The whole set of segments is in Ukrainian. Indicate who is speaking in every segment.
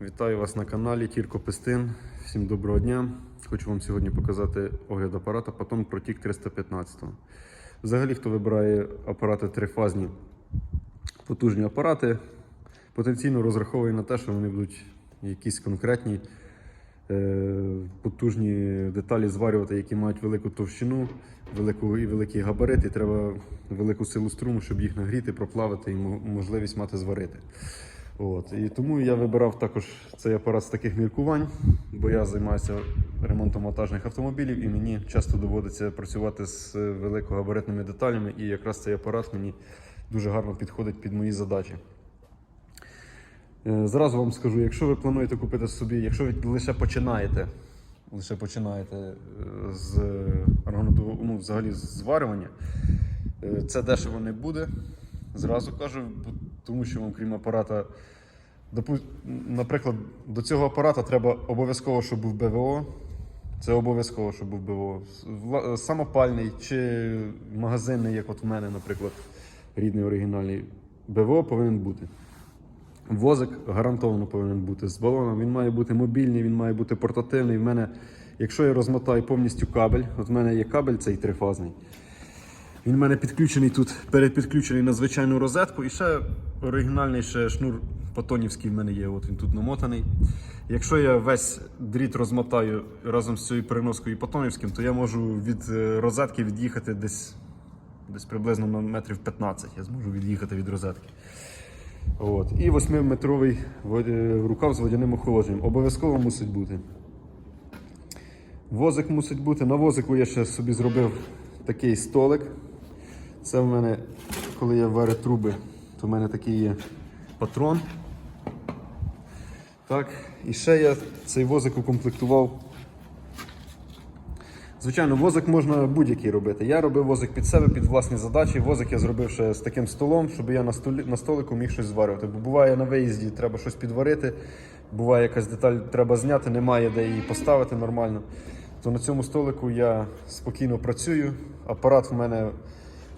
Speaker 1: Вітаю вас на каналі Тірко Пестин. Всім доброго дня. Хочу вам сьогодні показати огляд апарата Patton Protic 315. Взагалі, хто вибирає апарати трифазні, потужні апарати, потенційно розраховує на те, що вони будуть якісь конкретні е, потужні деталі зварювати, які мають велику товщину, велику великий габарит, і треба велику силу струму, щоб їх нагріти, проплавити і можливість мати зварити. От. І тому я вибирав також цей апарат з таких міркувань, бо я займаюся ремонтом монтажних автомобілів і мені часто доводиться працювати з великогабаритними деталями, і якраз цей апарат мені дуже гарно підходить під мої задачі. Е, Зразу вам скажу, якщо ви плануєте купити собі, якщо ви лише починаєте, лише починаєте е, з ну, взагалі з зварювання, е, це дешево не буде. Зразу кажу, тому що вам крім апарата, наприклад, до цього апарата треба обов'язково, щоб був БВО. Це обов'язково, щоб був БВО. Самопальний чи магазинний, як от в мене, наприклад, рідний оригінальний. БВО повинен бути. Возик гарантовано повинен бути з балоном. Він має бути мобільний, він має бути портативний. В мене, якщо я розмотаю повністю кабель, от в мене є кабель цей трифазний. Він в мене підключений тут, передпідключений на звичайну розетку. І ще оригінальний ще шнур патонівський в мене є. От він тут намотаний. Якщо я весь дріт розмотаю разом з цією переноскою і патонівським, то я можу від е, розетки від'їхати десь, десь приблизно на метрів 15. Я зможу від'їхати від розетки. От. І 8-метровий рукав з водяним охолодженням. Обов'язково мусить бути. Возик мусить бути. На возику я ще собі зробив такий столик. Це в мене, коли я варю труби, то в мене такий є патрон. Так, і ще я цей возик укомплектував. Звичайно, возик можна будь-який робити. Я робив возик під себе, під власні задачі. Возик я зробив ще з таким столом, щоб я на, столі, на столику міг щось зварювати. Бо буває на виїзді, треба щось підварити, буває якась деталь треба зняти, немає де її поставити нормально. То на цьому столику я спокійно працюю. Апарат в мене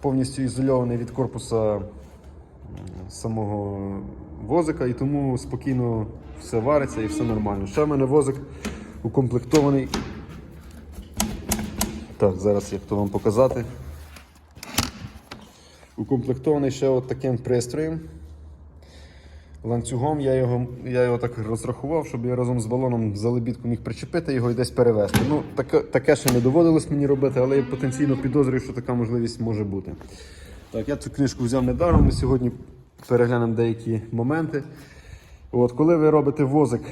Speaker 1: повністю ізольований від корпуса самого возика, і тому спокійно все вариться і все нормально. Ще в мене возик укомплектований так, зараз як то вам показати. Укомплектований ще от таким пристроєм. Ланцюгом я його, я його так розрахував, щоб я разом з балоном за лебідку міг причепити його і десь перевезти. Ну, таке, таке ще не доводилось мені робити, але я потенційно підозрюю, що така можливість може бути. Так, я цю книжку взяв недаром. Ми сьогодні переглянемо деякі моменти. От, коли ви робите возик,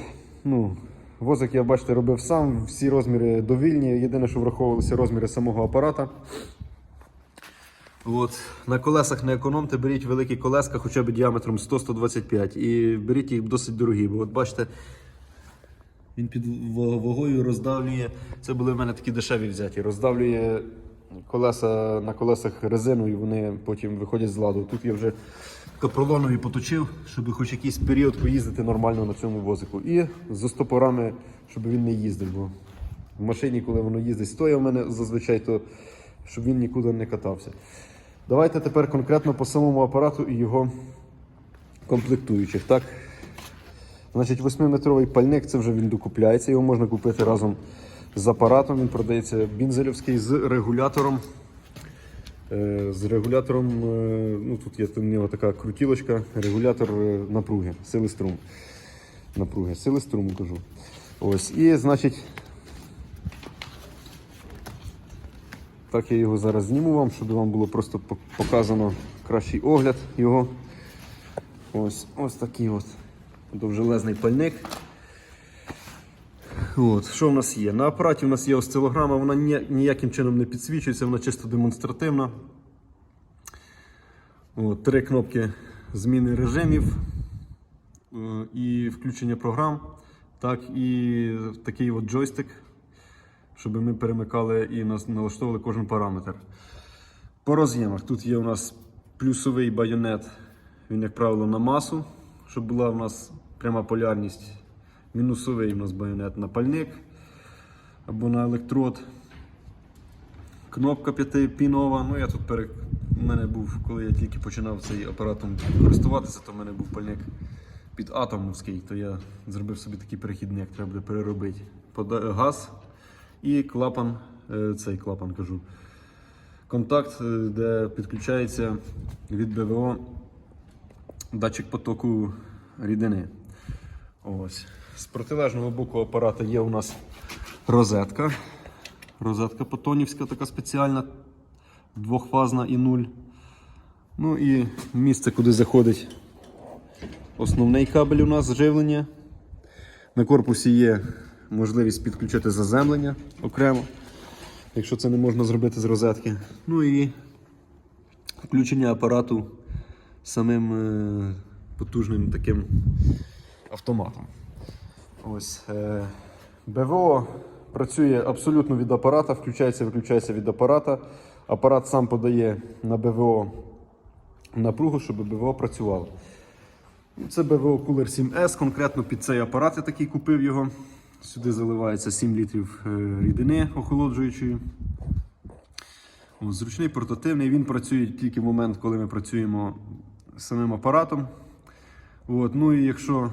Speaker 1: ну, возик я бачите, робив сам, всі розміри довільні. Єдине, що враховувалися розміри самого апарата. От, на колесах не економте, беріть великі колеска хоча б діаметром 100-125 і беріть їх досить дорогі. Бо от бачите, він під вагою роздавлює. Це були в мене такі дешеві взяті. Роздавлює колеса на колесах резину, і вони потім виходять з ладу. Тут я вже капролонові поточив, щоб хоч якийсь період поїздити нормально на цьому возику. І з стопорами, щоб він не їздив. Бо в машині, коли воно їздить стоя в мене зазвичай, то щоб він нікуди не катався. Давайте тепер конкретно по самому апарату і його комплектуючих. Так? Значить, 8-метровий пальник, це вже він докупляється. Його можна купити разом з апаратом. Він продається бінзелівський з регулятором. Е, З регулятором, е, ну тут є у нього така крутілочка, регулятор е, напруги, сили струму. Напруги, сили струму кажу. Ось, і значить, так я його зараз зніму вам, щоб вам було просто показано кращий огляд його. Ось, ось такий от довжелезний пальник. От, що в нас є? На апараті у нас є осцилограма, вона ніяким чином не підсвічується, вона чисто демонстративна. От, три кнопки зміни режимів е, і включення програм. Так, і такий от джойстик, щоб ми перемикали і налаштовували кожен параметр. По роз'ємах тут є у нас плюсовий байонет, він, як правило, на масу, щоб була у нас пряма полярність. Мінусовий у нас байонет на пальник або на електрод. Кнопка 5-пінова. Ну, я тут пере... У мене був, коли я тільки починав цей апаратом користуватися, то в мене був пальник під атомовський, то я зробив собі такий перехідник, треба буде переробити. Газ і клапан, е, цей клапан кажу. Контакт, е, де підключається від БВО датчик потоку рідини. Ось. З протилежного боку апарата є у нас розетка. Розетка потонівська, така спеціальна, двохфазна і нуль. Ну і місце, куди заходить основний кабель у нас живлення. На корпусі є можливість підключити заземлення окремо, якщо це не можна зробити з розетки. Ну і включення апарату самим е, потужним таким автоматом. Ось. Е, БВО працює абсолютно від апарата, включається, виключається від апарата. Апарат сам подає на БВО напругу, щоб БВО працювало. Це БВО Cooler 7S, конкретно під цей апарат я такий купив його. Сюди заливається 7 літрів е, рідини охолоджуючої. Зручний портативний, він працює тільки в момент, коли ми працюємо самим апаратом. От, ну і якщо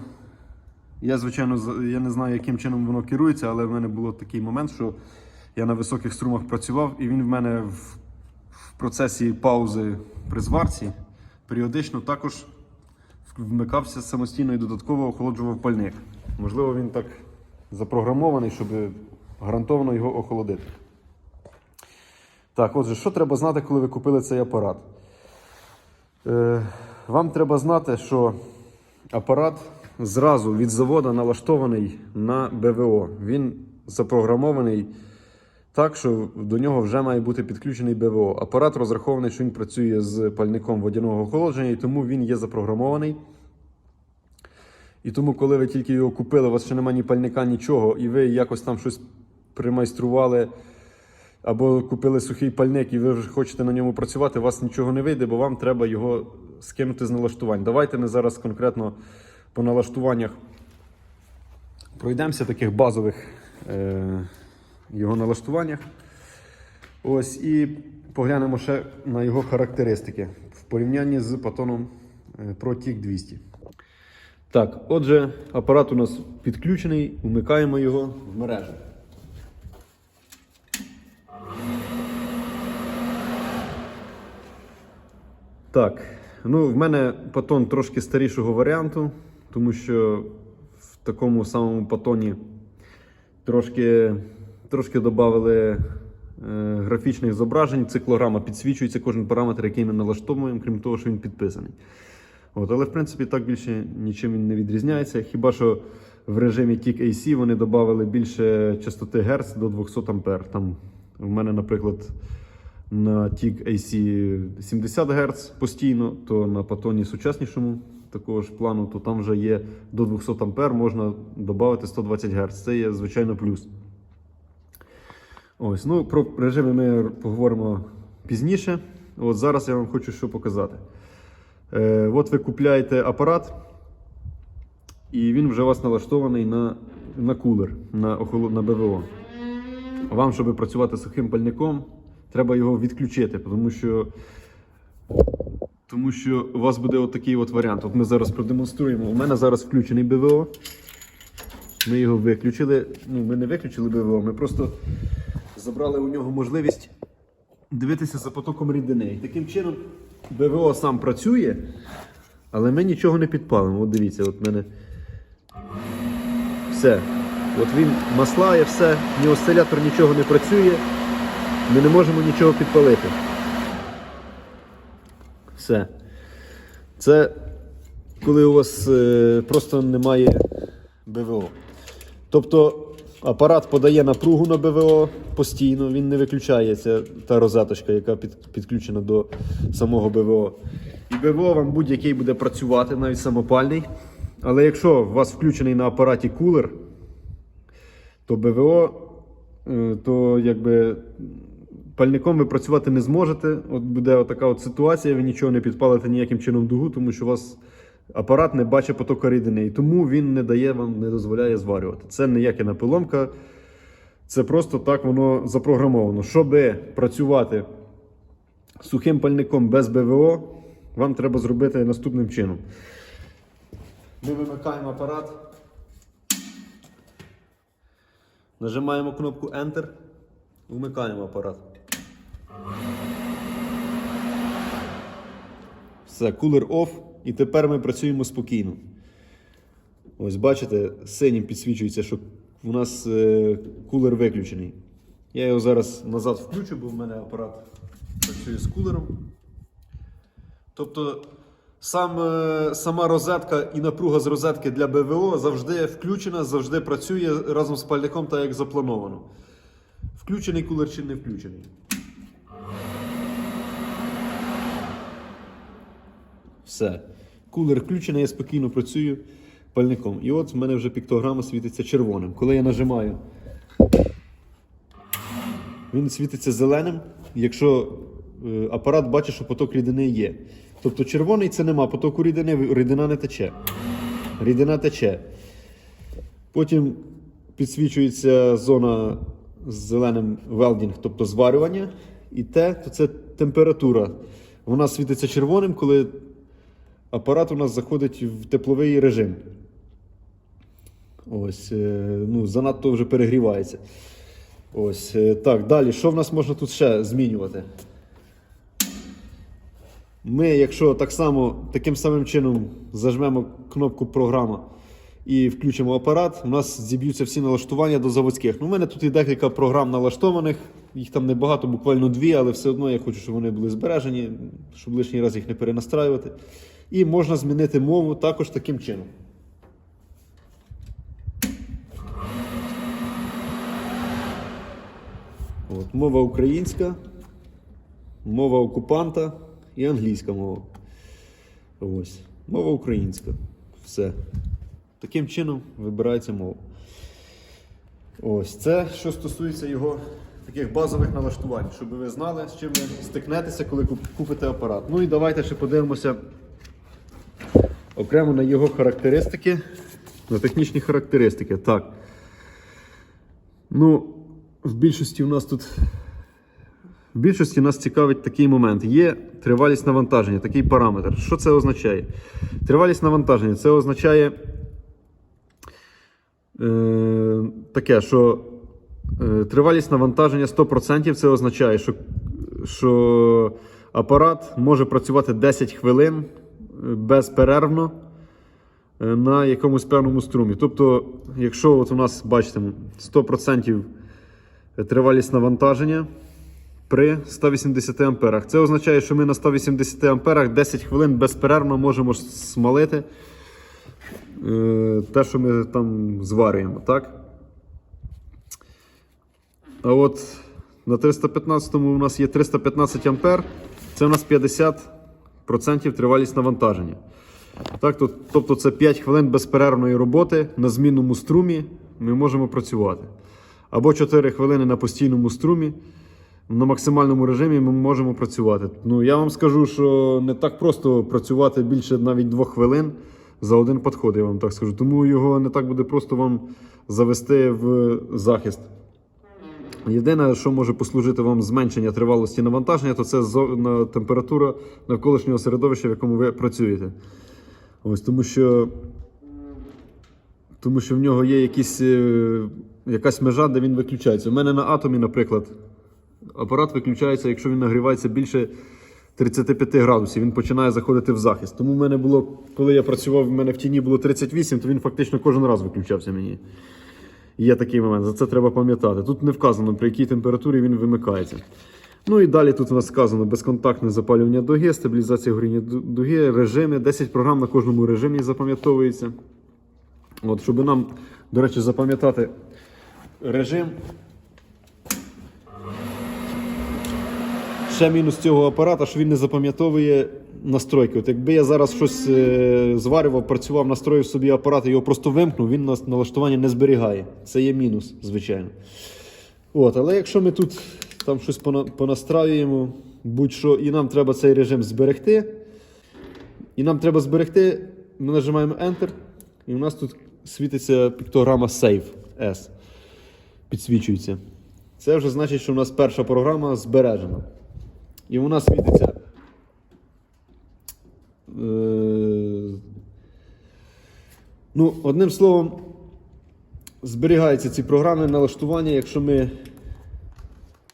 Speaker 1: я, звичайно, я не знаю, яким чином воно керується, але в мене був такий момент, що я на високих струмах працював, і він в мене в, в процесі паузи при зварці періодично також вмикався самостійно і додатково охолоджував пальник. Можливо, він так запрограмований, щоб гарантовано його охолодити. Так, отже, що треба знати, коли ви купили цей апарат? Е, вам треба знати, що апарат зразу від заводу налаштований на БВО. Він запрограмований так, що до нього вже має бути підключений БВО. Апарат розрахований, що він працює з пальником водяного охолодження, і тому він є запрограмований. І тому, коли ви тільки його купили, у вас ще немає ні пальника, нічого, і ви якось там щось примайстрували, або купили сухий пальник, і ви вже хочете на ньому працювати, у вас нічого не вийде, бо вам треба його скинути з налаштувань. Давайте ми зараз конкретно по налаштуваннях пройдемося таких базових е, його налаштуваннях. Ось і поглянемо ще на його характеристики в порівнянні з патоном е, Pro TIC 200. Так, отже, апарат у нас підключений, вмикаємо його в мережу. Так, ну в мене патон трошки старішого варіанту, тому що в такому самому патоні трошки, трошки додали е, графічних зображень. Циклограма підсвічується кожен параметр, який ми налаштовуємо, крім того, що він підписаний. От, але в принципі так більше нічим не відрізняється. Хіба що в режимі TIC AC вони додали більше частоти Гц до 200 А. Там в мене, наприклад, на TIC AC 70 Гц постійно, то на патоні сучаснішому такого ж плану, то там вже є до 200 А, можна додати 120 Гц. Це є звичайно плюс. Ось, ну про режими ми поговоримо пізніше. От зараз я вам хочу що показати. Е, от ви купляєте апарат, і він вже у вас налаштований на, на кулер, на, охоло- на БВО. Вам, щоб працювати сухим пальником, треба його відключити, тому що, тому що у вас буде отакий от варіант. От ми зараз продемонструємо. У мене зараз включений БВО. Ми його виключили. Ну, ми не виключили БВО, ми просто забрали у нього можливість дивитися за потоком рідини. І таким чином БВО сам працює, але ми нічого не підпалимо. От дивіться, от мене все. От він маслає, все, ні осцилятор нічого не працює, ми не можемо нічого підпалити. Все. Це коли у вас е, просто немає БВО. Тобто апарат подає напругу на БВО постійно, він не виключається та розеточка, яка під, підключена до самого БВО. І БВО вам будь-який буде працювати, навіть самопальний. Але якщо у вас включений на апараті кулер, то БВО, е, то якби пальником ви працювати не зможете. От буде така от ситуація, ви нічого не підпалите ніяким чином дугу, тому що у вас апарат не бачить потоку рідини. І тому він не дає вам, не дозволяє зварювати. Це ніяка напиломка, це просто так воно запрограмовано. Щоб працювати сухим пальником без БВО, вам треба зробити наступним чином. Ми вимикаємо апарат. Нажимаємо кнопку Enter. Вмикаємо апарат. Все, кулер off. І тепер ми працюємо спокійно. Ось бачите, синім підсвічується, що у нас е, кулер виключений. Я його зараз назад включу, бо в мене апарат працює з кулером. Тобто сам, е, сама розетка і напруга з розетки для БВО завжди включена, завжди працює разом з пальником, так як заплановано. Включений кулер чи не включений. Все. Кулер включений, я спокійно працюю пальником. І от в мене вже піктограма світиться червоним. Коли я нажимаю, він світиться зеленим, якщо е, апарат бачить, що поток рідини є. Тобто червоний це нема потоку рідини, рідина не тече. Рідина тече. Потім підсвічується зона з зеленим велдінг, тобто зварювання. І те, то це температура. Вона світиться червоним, коли апарат у нас заходить в тепловий режим. Ось, е, ну, занадто вже перегрівається. Ось, е, так, далі, що в нас можна тут ще змінювати? Ми, якщо так само таким самим чином зажмемо кнопку програма і включимо апарат, у нас зіб'ються всі налаштування до заводських. Ну, у мене тут і декілька програм налаштованих, їх там небагато, буквально дві, але все одно я хочу, щоб вони були збережені, щоб лишній раз їх не перенастраювати. І можна змінити мову також таким чином. От, мова українська, мова окупанта і англійська мова. Ось. Мова українська. Все. Таким чином вибирається мова. Ось це, що стосується його таких базових налаштувань, щоб ви знали, з чим ви стикнетеся, коли купите апарат. Ну і давайте ще подивимося окремо на його характеристики, на технічні характеристики. Так. Ну, в більшості у нас тут. В більшості нас цікавить такий момент. Є тривалість навантаження, такий параметр. Що це означає? Тривалість навантаження це означає е, таке, що тривалість навантаження 100% це означає, що, що апарат може працювати 10 хвилин е, безперервно е, на якомусь певному струмі. Тобто, якщо от у нас, бачите, 100% тривалість навантаження при 180 амперах. Це означає, що ми на 180 амперах 10 хвилин безперервно можемо смалити е, те, що ми там зварюємо. Так? А от на 315-му у нас є 315 ампер, це у нас 50% тривалість навантаження. Так, то- тобто це 5 хвилин безперервної роботи на змінному струмі ми можемо працювати. Або 4 хвилини на постійному струмі. На максимальному режимі ми можемо працювати. Ну, я вам скажу, що не так просто працювати більше навіть 2 хвилин за один підход, я вам так скажу. Тому його не так буде просто вам завести в захист. Єдине, що може послужити вам зменшення тривалості навантаження, то це температура навколишнього середовища, в якому ви працюєте. Ось тому що, тому що в нього є якісь, е, якась межа, де він виключається. У мене на атомі, наприклад, апарат виключається, якщо він нагрівається більше 35 градусів, він починає заходити в захист. Тому в мене було, коли я працював, в мене в тіні було 38, то він фактично кожен раз виключався мені. Є такий момент, за це треба пам'ятати. Тут не вказано, при якій температурі він вимикається. Ну і далі тут у нас сказано безконтактне запалювання дуги, стабілізація горіння дуги, режими. 10 програм на кожному режимі запам'ятовується. От, щоб нам, до речі, запам'ятати режим. Ще мінус цього апарата, що він не запам'ятовує настройки. От якби я зараз щось е, зварював, працював, настроїв собі апарат і його просто вимкнув, він нас налаштування не зберігає. Це є мінус, звичайно. От, але якщо ми тут там щось понастраюємо, будь-що, і нам треба цей режим зберегти, і нам треба зберегти, ми нажимаємо Enter, і у нас тут світиться піктограма Save S. Підсвічується. Це вже значить, що у нас перша програма збережена. І вона світиться. Е, Ну, одним словом, зберігаються ці програмне налаштування. Якщо ми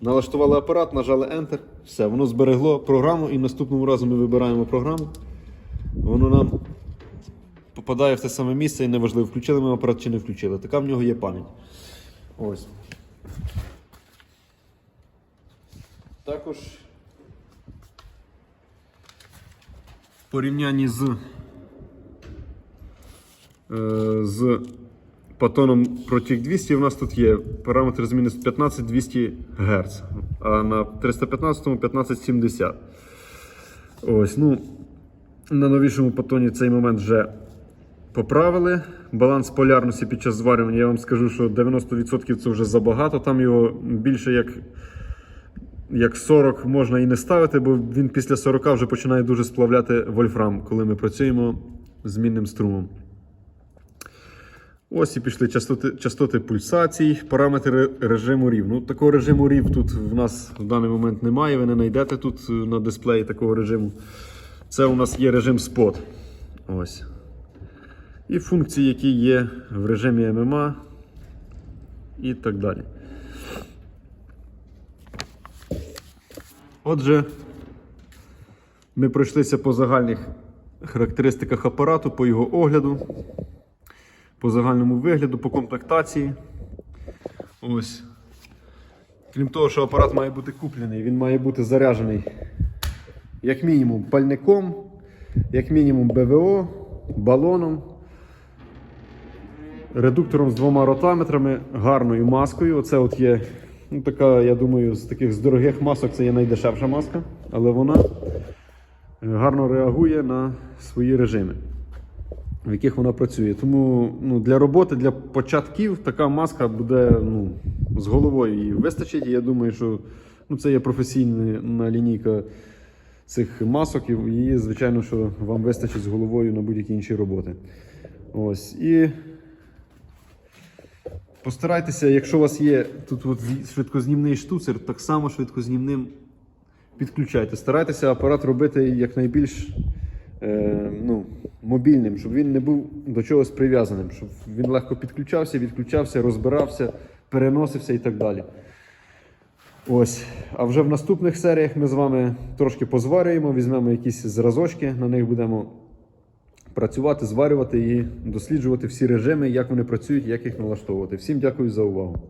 Speaker 1: налаштували апарат, нажали Enter, все, воно зберегло програму і наступного разу ми вибираємо програму. Воно нам попадає в те саме місце і неважливо, включили ми апарат чи не включили. Така в нього є пам'ять. Ось. Також порівнянні з, е, з Патоном Protec 200 у нас тут є параметр зміни 15-200 Гц, а на 315-му 1570. Ось, ну, на новішому патоні цей момент вже поправили. Баланс полярності під час зварювання, я вам скажу, що 90% це вже забагато. Там його більше як, як 40 можна і не ставити, бо він після 40 вже починає дуже сплавляти вольфрам, коли ми працюємо з мінним струмом. Ось і пішли частоти, частоти пульсацій, параметри режиму рів. Ну, такого режиму рів тут в нас в даний момент немає. Ви не знайдете тут е, на дисплеї такого режиму. Це у нас є режим спот. Ось. І функції, які є в режимі ММА і так далі. Отже, ми пройшлися по загальних характеристиках апарату, по його огляду, по загальному вигляду, по комплектації. Ось. Крім того, що апарат має бути куплений, він має бути заряджений як мінімум пальником, як мінімум БВО, балоном, редуктором з двома ротаметрами, гарною маскою. Оце от є ну, така, я думаю, з таких з дорогих масок це є найдешевша маска, але вона е, гарно реагує на свої режими, в яких вона працює. Тому ну, для роботи, для початків така маска буде ну, з головою її вистачить. І я думаю, що ну, це є професійна лінійка цих масок, і її, звичайно, що вам вистачить з головою на будь-які інші роботи. Ось. І постарайтеся, якщо у вас є тут от швидкознімний штуцер, так само швидкознімним підключайте. Старайтеся апарат робити якнайбільш е, ну, мобільним, щоб він не був до чогось прив'язаним, щоб він легко підключався, відключався, розбирався, переносився і так далі. Ось. А вже в наступних серіях ми з вами трошки позварюємо, візьмемо якісь зразочки, на них будемо працювати, зварювати і досліджувати всі режими, як вони працюють, як їх налаштовувати. Всім дякую за увагу.